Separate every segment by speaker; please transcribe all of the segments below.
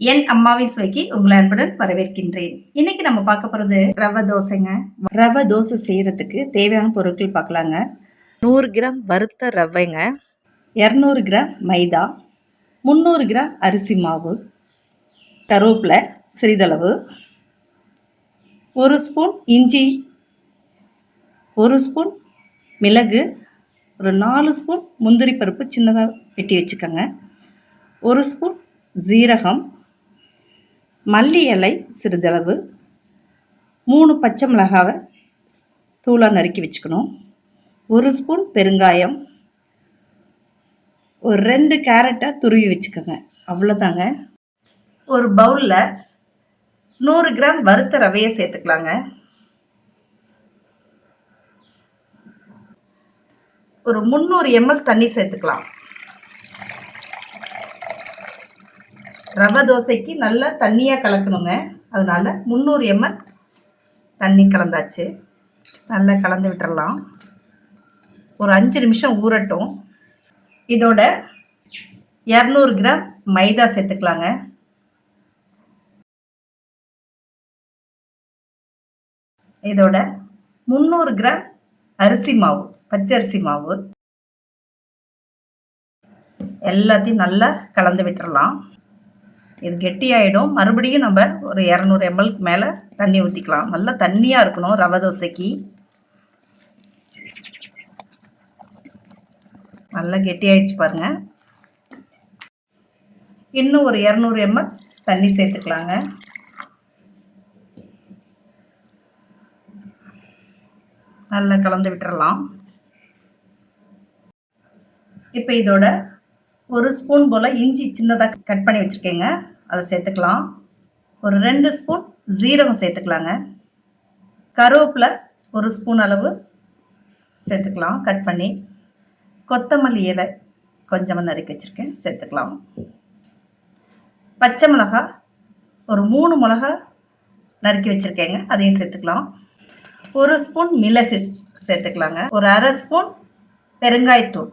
Speaker 1: என் அம்மாவின் சுவைக்கு உங்களை அன்புடன் வரவேற்கின்றேன். இன்னைக்கு நம்ம பார்க்க போகிறது ரவை தோசைங்க. ரவை தோசை செய்கிறதுக்கு தேவையான பொருட்கள் பார்க்கலாங்க.
Speaker 2: நூறு கிராம் வறுத்த ரவைங்க.
Speaker 1: இரநூறு கிராம் மைதா. முந்நூறு கிராம் அரிசி மாவு. கருவேப்பிலை சிறிதளவு. ஒரு ஸ்பூன் இஞ்சி. ஒரு ஸ்பூன் மிளகு. ஒரு நாலு ஸ்பூன் முந்திரி பருப்பு சின்னதாக வெட்டி வச்சுக்கோங்க. ஒரு ஸ்பூன் ஜீரகம் மல்லி இலை சிறிதளவு மூணு பச்சை மிளகாவை தூளாக நறுக்கி வச்சுக்கணும். ஒரு ஸ்பூன் பெருங்காயம் ஒரு ரெண்டு கேரட்டை துருவி வச்சுக்கோங்க. அவ்வளோதாங்க ஒரு பவுலில் நூறு கிராம் வறுத்த ரவையை சேர்த்துக்கலாங்க. ஒரு முந்நூறு எம்எல் தண்ணி சேர்த்துக்கலாம். ரவை தோசைக்கு நல்லா தண்ணியாக கலக்கணுங்க. அதனால் முந்நூறு எம்எல் தண்ணி கலந்தாச்சு. நல்லா கலந்து விட்டுறலாம். ஒரு அஞ்சு நிமிஷம் ஊறட்டும். இதோட இரநூறு கிராம் மைதா சேர்த்துக்கலாங்க. இதோட முந்நூறு கிராம் அரிசி மாவு பச்சரிசி மாவு. எல்லாத்தையும் நல்லா கலந்து விட்டுறலாம். இது கெட்டியாயிடும். மறுபடியும் நம்ம ஒரு இரநூறு எம்எல்க்கு மேலே தண்ணி ஊற்றிக்கலாம் நல்லா தண்ணியாக இருக்கணும் ரவை தோசைக்கு. நல்லா கெட்டியாயிடுச்சு பாருங்கள் இன்னும் ஒரு இரநூறு எம்எல் தண்ணி சேர்த்துக்கலாங்க. நல்லா கலந்து விட்டுறலாம். இப்போ இதோட ஒரு ஸ்பூன் போல் இஞ்சி சின்னதாக கட் பண்ணி வச்சுருக்கேங்க. அதை சேர்த்துக்கலாம். ஒரு ரெண்டு ஸ்பூன் ஜீரகம் சேர்த்துக்கலாங்க. கருவேப்பிலை ஒரு ஸ்பூன் அளவு சேர்த்துக்கலாம் கட் பண்ணி. கொத்தமல்லி இலை கொஞ்சமாக நறுக்கி வச்சுருக்கேன் சேர்த்துக்கலாம். பச்சை மிளகா ஒரு மூணு மிளகா நறுக்கி வச்சுருக்கேங்க அதையும் சேர்த்துக்கலாம். ஒரு ஸ்பூன் மிளகு சேர்த்துக்கலாங்க. ஒரு அரை ஸ்பூன் பெருங்காயத்தூள்.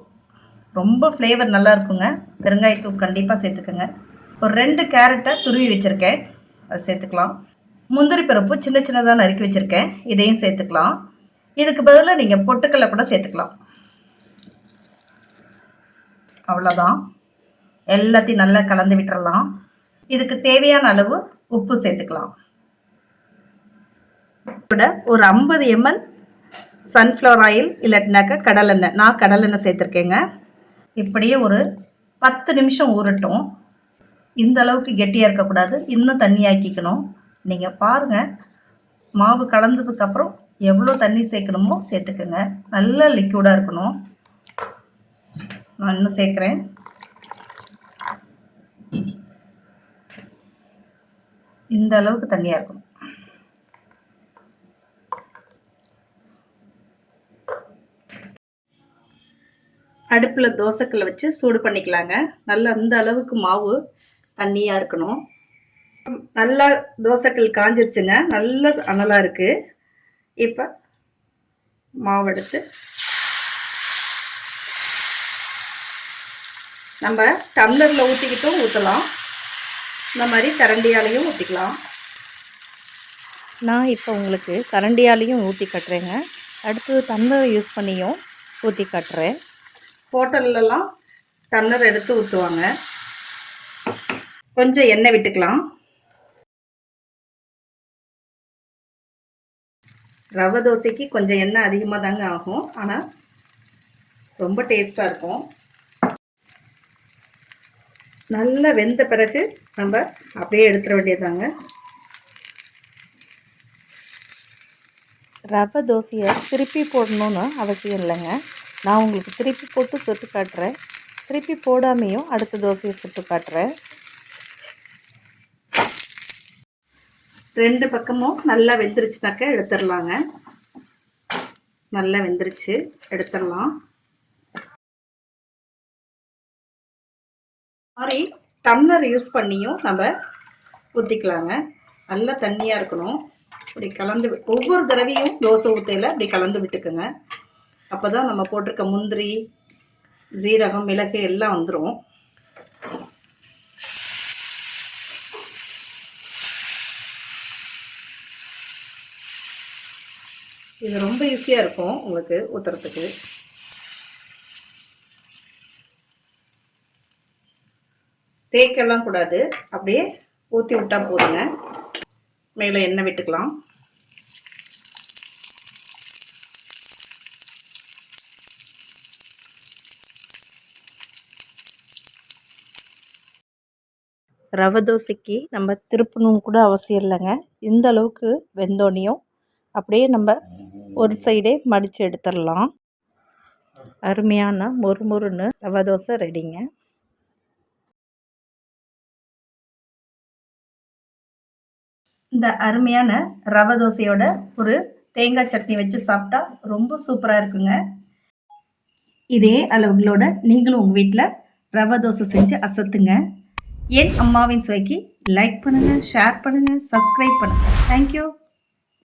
Speaker 1: ரொம்ப ஃப்ளேவர் நல்லா இருக்குங்க. பெருங்காயத்தூள் கண்டிப்பாக சேர்த்துக்கோங்க. ஒரு ரெண்டு கேரட்டை துருவி வச்சுருக்கேன். அதை சேர்த்துக்கலாம். முந்திரி பருப்பு சின்ன சின்னதாக நறுக்கி வச்சுருக்கேன். இதையும் சேர்த்துக்கலாம். இதுக்கு பதிலாக நீங்கள் பொட்டுக்கல்லை கூட சேர்த்துக்கலாம். அவ்வளோதான் எல்லாத்தையும் நல்லா கலந்து விட்டுறலாம். இதுக்கு தேவையான அளவு உப்பு சேர்த்துக்கலாம். கூட ஒரு ஐம்பது எம்எல் சன்ஃப்ளவர் ஆயில் இல்லாட்டினாக்கா கடலெண்ணெய். நான் கடலெண்ணெய் சேர்த்துருக்கேங்க. இப்படியே ஒரு பத்து நிமிஷம் ஊறட்டும். இந்த அளவுக்கு கெட்டியாக இருக்கக்கூடாது. இன்னும் தண்ணி ஆக்கிக்கணும். நீங்கள் பாருங்கள் மாவு கலந்ததுக்கப்புறம் எவ்வளோ தண்ணி சேர்க்கணுமோ சேர்த்துக்கோங்க. நல்லா லிக்விடாக இருக்கணும். நான் இன்னும் சேர்க்குறேன். இந்த அளவுக்கு தண்ணியாக இருக்கணும். அடுப்பில் தோசைக்கல்லை வச்சு சூடு பண்ணிக்கலாங்க. நல்லா அந்த அளவுக்கு மாவு தண்ணியாக இருக்கணும். நல்லா தோசைக்கல் காஞ்சிருச்சுங்க. நல்ல அனலாக இருக்குது இப்போ மாவு எடுத்து நம்ம டம்ளரில் ஊற்றிக்கிட்டும் ஊற்றலாம் இந்த மாதிரி கரண்டியாலையும் ஊற்றிக்கலாம்
Speaker 2: நான் இப்போ உங்களுக்கு கரண்டியாலையும் ஊற்றி கட்டுறேங்க. அடுத்து தம்ளரை யூஸ் பண்ணியும் ஊற்றி கட்டுறேன்.
Speaker 1: ஹோட்டல்லலாம் டம்ளர் எடுத்து ஊற்றுவாங்க கொஞ்சம் எண்ணெய் விட்டுக்கலாம். ரவை தோசைக்கு கொஞ்சம் எண்ணெய் அதிகமாக தாங்க ஆகும். ஆனால் ரொம்ப டேஸ்ட்டாக இருக்கும். நல்லா வெந்த பிறகு நம்ம அப்படியே எடுத்துட வேண்டியதாங்க
Speaker 2: ரவை தோசையை திருப்பி போடணும்னு அவசியம் இல்லைங்க. நான் உங்களுக்கு திருப்பி போட்டு சுட்டு காட்டுறேன். திருப்பி போடாமையும் அடுத்த தோசையை சுட்டு காட்டுறேன்.
Speaker 1: ரெண்டு பக்கமும் நல்லா வெந்துருச்சுனாக்க எடுத்துடலாங்க. நல்லா வெந்துருச்சு. எடுத்துடலாம். மாதிரி டம்ளர் யூஸ் பண்ணியும் நம்ம ஊற்றிக்கலாங்க நல்லா தண்ணியாக இருக்கணும். இப்படி கலந்து ஒவ்வொரு தடவையும் தோசை ஊற்றையில் இப்படி கலந்து விட்டுக்குங்க. அப்போ தான் நம்ம போட்டிருக்க முந்திரி ஜீரகம் மிளகு எல்லாம் வந்துடும் இது ரொம்ப ஈஸியாக இருக்கும் உங்களுக்கு ஊற்றுறதுக்கு தேக்கெல்லாம் கூடாது. அப்படியே ஊற்றி விட்டால் போதுங்க. மேலே எண்ணெய் விட்டுக்கலாம்.
Speaker 2: ரவை தோசைக்கு நம்ம திருப்பணும் கூட அவசியம் இல்லைங்க. இந்த அளவுக்கு வெந்தோனையும் அப்படியே நம்ம ஒரு சைடே மடித்து எடுத்துடலாம். அருமையான மொறு மொறுன்னு ரவை தோசை ரெடிங்க.
Speaker 1: இந்த அருமையான ரவை தோசையோட ஒரு தேங்காய் சட்னி வச்சு சாப்பிட்டா ரொம்ப சூப்பராக இருக்குங்க. இதே அளவுகளோட நீங்களும் உங்கள் வீட்டில் ரவை தோசை செஞ்சு அசத்துங்க. என் அம்மாவின் சுவைக்கு லைக் பண்ணுங்கள் ஷேர் பண்ணுங்கள் சப்ஸ்கிரைப் பண்ணுங்கள் தேங்க்யூ